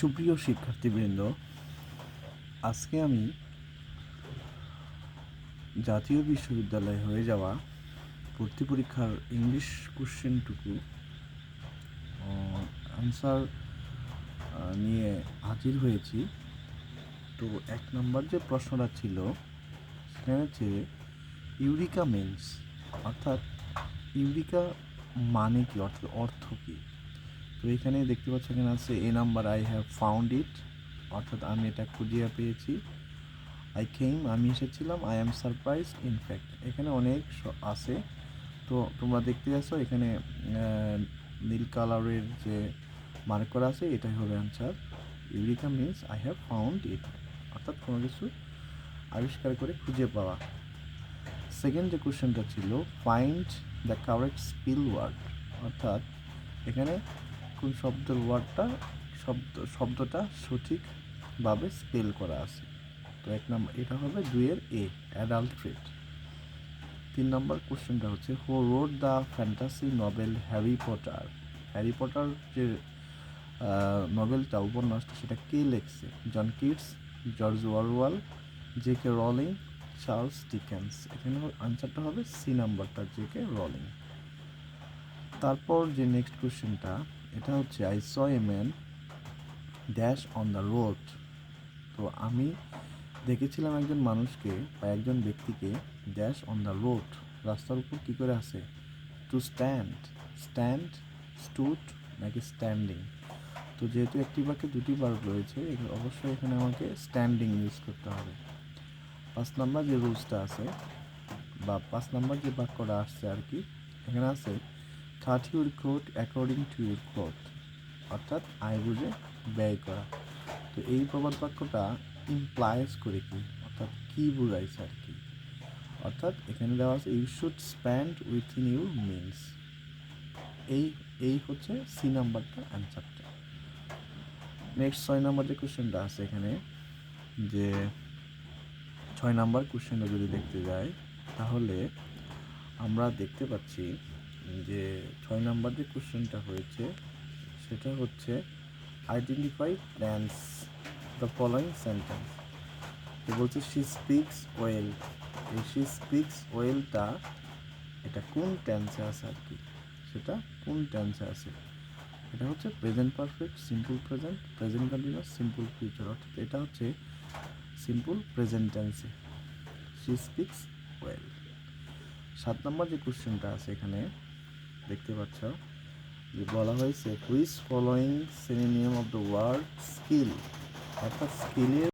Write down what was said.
সুপ্রিয় শিক্ষার্থীবৃন্দ, আজকে আমি জাতীয় বিশ্ববিদ্যালয়ে হয়ে যাওয়া ভর্তি পরীক্ষার ইংলিশ কোশ্চেনটুকু আনসার নিয়ে হাজির হয়েছি। তো এক নম্বর যে প্রশ্নটা ছিল সেখানে হচ্ছে ইউরিকা মিন্স অর্থাৎ ইউরিকা মানে কি? অর্থ অর্থ কী? তো এখানে দেখতে পাচ্ছ এখানে আছে a number I have found it অর্থাৎ আমি এটা খুঁজিয়ে পেয়েছি। আই কেম আমি এসেছিলাম আই এম সারপ্রাইজ ইনফ্যাক্ট এখানে অনেক আছে। তো তোমরা দেখতে পাচ্ছ এখানে নীল কালারের যে মার্ক করা আছে, এটাই হবে answer eureka means I have found it অর্থাৎ কোনো কিছু আবিষ্কার করে খুঁজে পাওয়া। সেকেন্ড যে কোশ্চেনটা ছিল find the correct spell word অর্থাৎ এখানে কোন শব্দের ওয়ার্ডটা, শব্দ, শব্দটা সঠিকভাবে স্পেল করা আছে। তো এক নম্বর, এটা হবে দুইয়ের এ অ্যাডাল্ট্রেট তিন নম্বর কোশ্চেনটা হচ্ছে who wrote the fantasy novel Harry Potter Harry Potter যে নভেলটা উপন্যাসটা, সেটা কে লেখছে? John Keats George Orwell J K Rowling Charles Dickens এখানে আনসারটা হবে সি নাম্বারটা জে কে রলিং তারপর যে নেক্সট কোশ্চেনটা এটা হচ্ছে I saw a man dash on the road তো আমি দেখেছিলাম একজন মানুষকে বা একজন ব্যক্তিকে ড্যাশ অন দ্য রোড রাস্তার উপর কী করে আছে? টু স্ট্যান্ড স্ট্যান্ড স্টুট নাকি স্ট্যান্ডিং তো যেহেতু একটি বাক্যে দুটি ভার্ব রয়েছে অবশ্যই এখানে আমাকে স্ট্যান্ডিং ইউজ করতে হবে। পাঁচ নাম্বার যে রুলসটা আছে, বা পাঁচ নাম্বার যে বাক্যটা আসছে আর কি, এখানে আছে cut your coat according to your coat অর্থাৎ আয় বুঝে ব্যয় করা। তো এই প্রবাদ বাক্যটা ইমপ্লাইজ করে কি? অর্থাৎ কি বোঝাইছে আর কি? অর্থাৎ এখানে দেওয়া আছে you should spend within your means এই এই হচ্ছে সি নাম্বারটা অ্যান্সারটা নেক্সট ছয় নাম্বার যে কোশ্চেনটা আছে এখানে, যে ছয় নাম্বার কোশ্চেনটা যদি দেখতে যাই, তাহলে আমরা দেখতে পাচ্ছি যে ছয় নাম্বার যে কোশ্চেনটা হয়েছে, সেটা হচ্ছে identify plans the following sentence তো বলছে শি স্পিক্স ওয়েল এই শি স্পিক্স ওয়েলটা এটা কোন টেন্সে আছে আর কি? সেটা কোন টেন্সে আছে? এটা হচ্ছে present perfect simple present present continuous simple future অর্থাৎ এটা হচ্ছে সিম্পল প্রেজেন্ট টেন্সে শি স্পিক্স ওয়েল সাত নম্বর যে কোশ্চেনটা আছে এখানে দেখতে পাচ্ছ? যে বলা হয়েছে which following synonym of the word skill অর্থাৎ স্কিলের